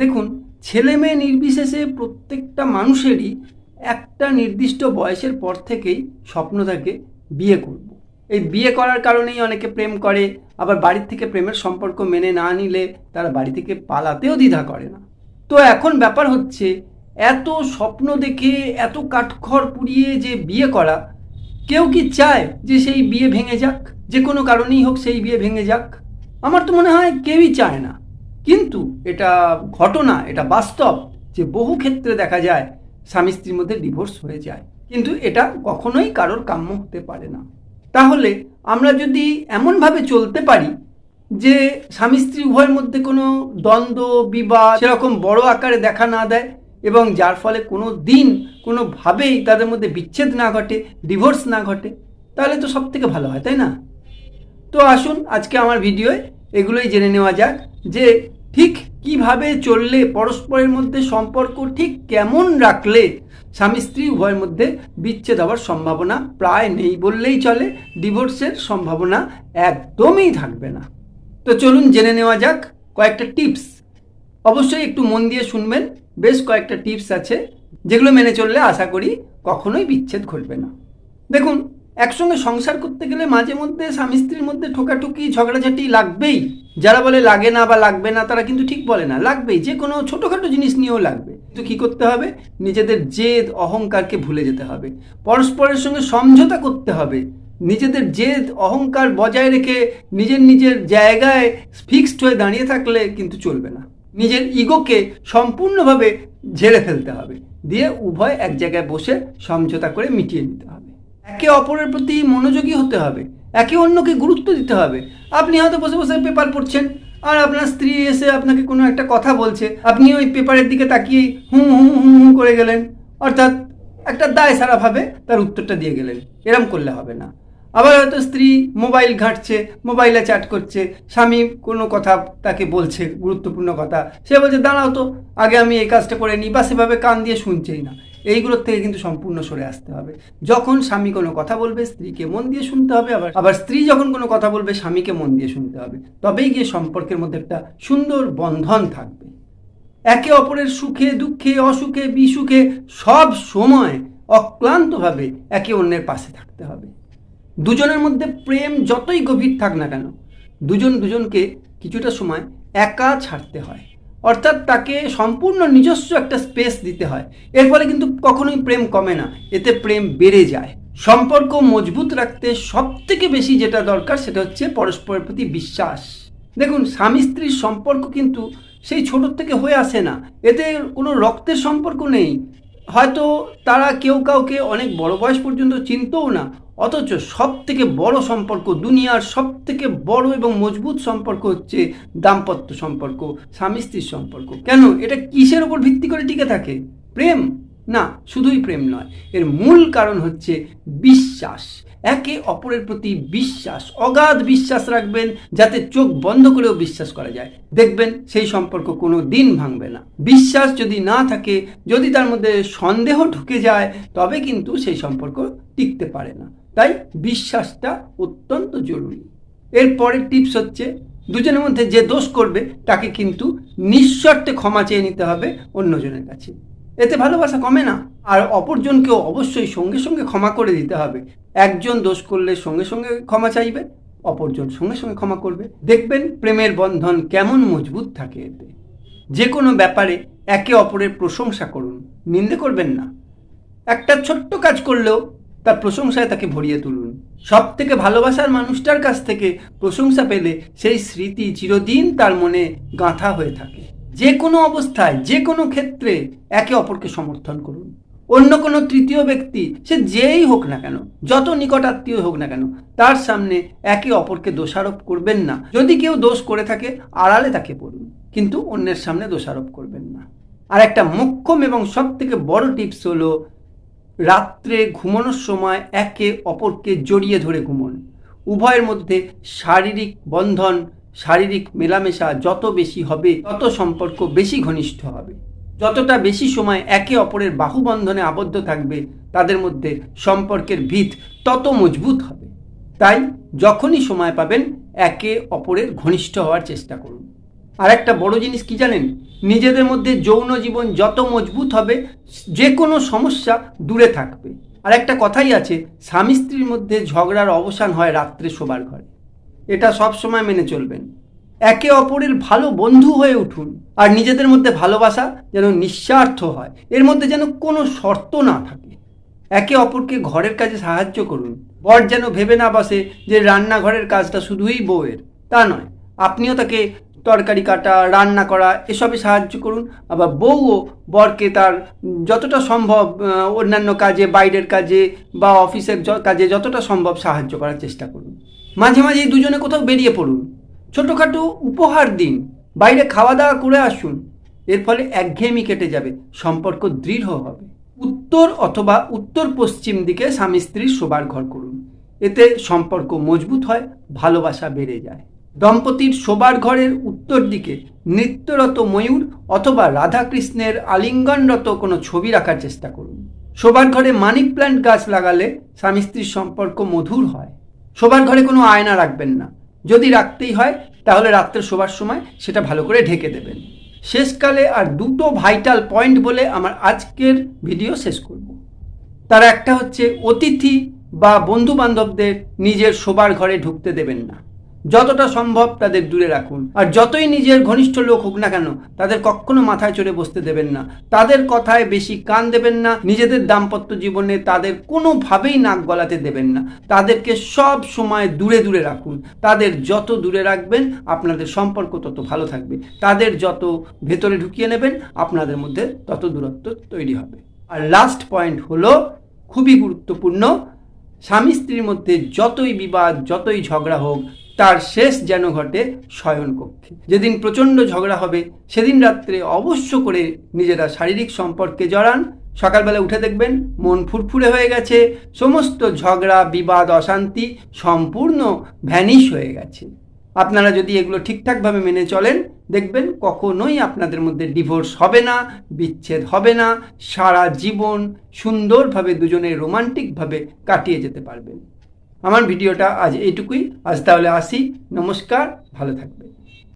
দেখুন, ছেলে মেয়ে নির্বিশেষে প্রত্যেকটা মানুষেরই একটা নির্দিষ্ট বয়সের পর থেকেই স্বপ্ন থাকে বিয়ে করব। এই বিয়ে করার কারণেই অনেকে প্রেম করে, আবার বাড়ির থেকে প্রেমের সম্পর্ক মেনে না নিলে তারা বাড়ি থেকে পালাতেও দ্বিধা করে না। তো এখন ব্যাপার হচ্ছে, এত স্বপ্ন দেখে, এত কাঠখড় পুড়িয়ে যে বিয়ে করা, কেউ কি চায় যে সেই বিয়ে ভেঙে যাক? যে কোনো কারণেই হোক সেই বিয়ে ভেঙে যাক। আমার তো মনে হয় কেউই চায় না। কিন্তু এটা ঘটনা, এটা বাস্তব যে বহু ক্ষেত্রে দেখা যায় স্বামী স্ত্রীর মধ্যে ডিভোর্স হয়ে যায়। কিন্তু এটা কখনোই কারোর কাম্য হতে পারে না। তাহলে আমরা যদি এমনভাবে চলতে পারি যে স্বামী স্ত্রী উভয়ের মধ্যে কোনো দ্বন্দ্ব, বিবাদ সেরকম বড় আকারে দেখা না দেয় এবং যার ফলে কোনো দিন কোনোভাবেই তাদের মধ্যে বিচ্ছেদ না ঘটে ডিভোর্স না ঘটে, তাহলে তো সব থেকে ভালো হয়, তাই না? তো আসুন আজকে আমার ভিডিওয় এগুলোই জেনে নেওয়া যাক যে ঠিক কীভাবে চললে পরস্পরের মধ্যে সম্পর্ক ঠিক কেমন রাখলে স্বামী স্ত্রী উভয়ের মধ্যে বিচ্ছেদ হওয়ার সম্ভাবনা প্রায় নেই বললেই চলে, ডিভোর্সের সম্ভাবনা একদমই থাকবে না। তো চলুন জেনে নেওয়া যাক কয়েকটা টিপস। অবশ্যই একটু মন দিয়ে শুনবেন, বেশ কয়েকটা টিপস আছে যেগুলো মেনে চললে আশা করি কখনোই বিচ্ছেদ ঘটবে না। দেখুন, একসঙ্গে সংসার করতে গেলে মাঝে মধ্যে স্বামী স্ত্রীর মধ্যে ঠোকাঠুকি, ঝগড়াঝাটি লাগবেই। যারা বলে লাগে না বা লাগবে না, তারা কিন্তু ঠিক বলে না। লাগবেই, যে কোনো ছোটোখাটো জিনিস নিয়েও লাগবে। কিন্তু কী করতে হবে? নিজেদের জেদ, অহংকারকে ভুলে যেতে হবে। পরস্পরের সঙ্গে সমঝোতা করতে হবে। নিজেদের জেদ, অহংকার বজায় রেখে নিজের নিজের জায়গায় ফিক্সড হয়ে দাঁড়িয়ে থাকলে কিন্তু চলবে না। নিজের ইগোকে সম্পূর্ণভাবে ঝেড়ে ফেলতে হবে। দিয়ে উভয় এক জায়গায় বসে সমঝোতা করে মিটিয়ে নিতে হবে। একে অপরের প্রতি মনোযোগী হতে হবে। একে অন্যকে গুরুত্ব দিতে হবে। আপনি হয়তো বসে বসে পেপার পড়ছেন, আর আপনার স্ত্রী এসে আপনাকে কোনো একটা কথা বলছে। আপনি ওই পেপারের দিকে তাকিয়ে হুম হুম হুম হুম করে গেলেন। অর্থাৎ একটা দায় সারাভাবে তার উত্তরটা দিয়ে গেলেন। এরম করলে হবে না। আবার হয়তো স্ত্রী মোবাইল ঘাঁটছে, মোবাইলে চ্যাট করছে, স্বামী কোনো কথা তাকে বলছে, গুরুত্বপূর্ণ কথা। সে বলছে, দাঁড়াও তো, আগে আমি এই কাজটা করে নিই। বা সেভাবে কান দিয়ে শুনছেই না। এইগুলোর থেকে কিন্তু সম্পূর্ণ সরে আসতে হবে। যখন স্বামী কোনো কথা বলবে, স্ত্রীকে মন দিয়ে শুনতে হবে, আবার আবার স্ত্রী যখন কোনো কথা বলবে, স্বামীকে মন দিয়ে শুনতে হবে। তবেই গিয়ে সম্পর্কের মধ্যে একটা সুন্দর বন্ধন থাকবে। একে অপরের সুখে, দুঃখে, অসুখে, বিসুখে সব সময় অক্লান্তভাবে একে অন্যের পাশে থাকতে হবে। দুজনের মধ্যে প্রেম যতই গভীর থাক না কেন, দুজন দুজনকে কিছুটা সময় একা ছাড়তে হয়। অর্থাৎ তাকে সম্পূর্ণ নিজস্ব একটা স্পেস দিতে হয়। এর ফলে কিন্তু কখনোই প্রেম কমে না, এতে প্রেম বেড়ে যায়। সম্পর্ক মজবুত রাখতে সব থেকে বেশি যেটা দরকার সেটা হচ্ছে পরস্পরের প্রতি বিশ্বাস। দেখুন, স্বামী স্ত্রীর সম্পর্ক কিন্তু সেই ছোট থেকে হয়ে আসে না। এতে কোনো রক্তের সম্পর্ক নেই। হয়তো তারা কেউ কাউকে অনেক বড় বয়স পর্যন্ত চিনতও না। অথচ সব থেকে বড় সম্পর্ক দুনিয়ার সব থেকে বড় এবং মজবুত সম্পর্ক হচ্ছে দাম্পত্য সম্পর্ক, স্বামী স্ত্রীর সম্পর্ক। কেন? এটা কিসের ওপর ভিত্তি করে টিকে থাকে? প্রেম? না, শুধুই প্রেম নয়। এর মূল কারণ হচ্ছে বিশ্বাস। একে অপরের প্রতি বিশ্বাস, অগাধ বিশ্বাস রাখবেন যাতে চোখ বন্ধ করেও বিশ্বাস করা যায়। দেখবেন সেই সম্পর্ক কোনো দিন ভাঙবে না। বিশ্বাস যদি না থাকে, যদি তার মধ্যে সন্দেহ ঢুকে যায়, তবে কিন্তু সেই সম্পর্ক টিকতে পারে না। তাই বিশ্বাসটা অত্যন্ত জরুরি। এর পরের টিপস হচ্ছে, দুজনের মধ্যে যে দোষ করবে, তাকে কিন্তু নিঃশর্তে ক্ষমা চেয়ে নিতে হবে অন্যজনের কাছে। এতে ভালোবাসা কমে না। আর অপরজনকেও অবশ্যই সঙ্গে সঙ্গে ক্ষমা করে দিতে হবে। একজন দোষ করলে সঙ্গে সঙ্গে ক্ষমা চাইবে, অপরজন সঙ্গে সঙ্গে ক্ষমা করবে। দেখবেন প্রেমের বন্ধন কেমন মজবুত থাকে এতে। যে কোনো ব্যাপারে একে অপরের প্রশংসা করুন। নিন্দে করবেন না। একটা ছোট্ট কাজ করলেও তার প্রশংসায় তাকে ভরিয়ে তুলুন। সব থেকে ভালোবাসার মানুষটার কাছ থেকে প্রশংসা পেলে সেই স্মৃতি চিরদিন তার মনে গাঁথা হয়ে থাকে। যে কোনো অবস্থায়, যে কোনো ক্ষেত্রে একে অপরকে সমর্থন করুন। অন্য কোনো তৃতীয় ব্যক্তি, সে যেই হোক না কেন, যত নিকটাত্মীয় হোক না কেন, তার সামনে একে অপরকে দোষারোপ করবেন না। যদি কেউ দোষ করে থাকে, আড়ালে তাকে বলুন কিন্তু অন্যের সামনে দোষারোপ করবেন না। আর একটা মোক্ষম এবং সব থেকে বড় টিপস হলো রাত্রে ঘুমানোর সময় একে অপরকে জড়িয়ে ধরে ঘুমন। উভয়ের মধ্যে শারীরিক বন্ধন, শারীরিক মেলামেশা যত বেশি হবে, তত সম্পর্ক বেশি ঘনিষ্ঠ হবে। যতটা বেশি সময় একে অপরের বাহুবন্ধনে আবদ্ধ থাকবে, তাদের মধ্যে সম্পর্কের ভিত তত মজবুত হবে। তাই যখনই সময় পাবেন, একে অপরের ঘনিষ্ঠ হওয়ার চেষ্টা করুন। আর একটা বড় জিনিস কি জানেন? নিজেদের মধ্যে যৌন জীবন যত মজবুত হবে যে কোনো সমস্যা দূরে থাকবে। আর একটা কথাই আছে, স্বামী স্ত্রীর মধ্যে ঝগড়ার অবসান হয় রাত্রে শোবার ঘরে। এটা সব সময় মেনে চলবেন। একে অপরের ভালো বন্ধু হয়ে উঠুন আর নিজেদের মধ্যে ভালোবাসা যেন নিঃস্বার্থ হয়। এর মধ্যে যেন কোনো শর্ত না থাকে। একে অপরকে ঘরের কাজে সাহায্য করুন। বর যেন ভেবে না বসে যে রান্নাঘরের কাজটা শুধুই বউয়ের, তা নয়। আপনিও তাকে তরকারি কাটা, রান্না করা এসবে সাহায্য করুন। আবার বউও বরকে তার যতটা সম্ভব অন্যান্য কাজে, বাইরের কাজে বা অফিসের কাজে যতটা সম্ভব সাহায্য করার চেষ্টা করুন। মাঝে মাঝে এই দুজনে কোথাও বেরিয়ে পড়ুন। ছোটোখাটো উপহার দিন। বাইরে খাওয়া দাওয়া করে আসুন। এর ফলে একঘেয়েমি কেটে যাবে, সম্পর্ক দৃঢ় হবে। উত্তর অথবা উত্তর পশ্চিম দিকে স্বামী স্ত্রীর শোবার ঘর করুন। এতে সম্পর্ক মজবুত হয়, ভালোবাসা বেড়ে যায়। দম্পতির শোবার ঘরের উত্তর দিকে নৃত্যরত ময়ূর অথবা রাধাকৃষ্ণের আলিঙ্গনরত কোনো ছবি রাখার চেষ্টা করুন। শোবার ঘরে মানি প্ল্যান্ট গাছ লাগালে স্বামী স্ত্রীর সম্পর্ক মধুর হয়। শোবার ঘরে কোনো আয়না রাখবেন না। যদি রাখতেই হয়, তাহলে রাত্রে শোবার সময় সেটা ভালো করে ঢেকে দেবেন। শেষকালে আর দুটো ভাইটাল পয়েন্ট বলে আমার আজকের ভিডিও শেষ করব। তার একটা হচ্ছে অতিথি বা বন্ধু বান্ধবদের নিজের শোবার ঘরে ঢুকতে দেবেন না। যতটা সম্ভব তাদের দূরে রাখুন। আর যতই নিজের ঘনিষ্ঠ লোক হোক না কেন, তাদের কখনো মাথায় চড়ে বসতে দেবেন না। তাদের কথায় বেশি কান দেবেন না, নিজেদের দাম্পত্য জীবনে তাদের কোনোভাবেই নাক গলাতে দেবেন না। তাদেরকে সব সময় দূরে দূরে রাখুন। তাদের যত দূরে রাখবেন, আপনাদের সম্পর্ক তত ভালো থাকবে। তাদের যত ভেতরে ঢুকিয়ে নেবেন, আপনাদের মধ্যে তত দূরত্ব তৈরি হবে। আর লাস্ট পয়েন্ট হলো, খুবই গুরুত্বপূর্ণ স্বামী স্ত্রীর মধ্যে যতই বিবাদ, যতই ঝগড়া হোক তার শেষ যেন ঘটে শয়নকক্ষে। যেদিন প্রচণ্ড ঝগড়া হবে, সেদিন রাত্রে অবশ্য করে নিজেরা শারীরিক সম্পর্কে জড়ান। সকালবেলা উঠে দেখবেন মন ফুরফুরে হয়ে গেছে, সমস্ত ঝগড়া, বিবাদ, অশান্তি সম্পূর্ণ ভ্যানিশ হয়ে গেছে। আপনারা যদি এগুলো ঠিকঠাকভাবে মেনে চলেন, দেখবেন কখনোই আপনাদের মধ্যে ডিভোর্স হবে না, বিচ্ছেদ হবে না, সারা জীবন সুন্দরভাবে দুজনে রোমান্টিকভাবে কাটিয়ে যেতে পারবেন। আমার ভিডিওটা আজ এইটুকুই। আজ তাহলে আসি। নমস্কার ভালো থাকবেন।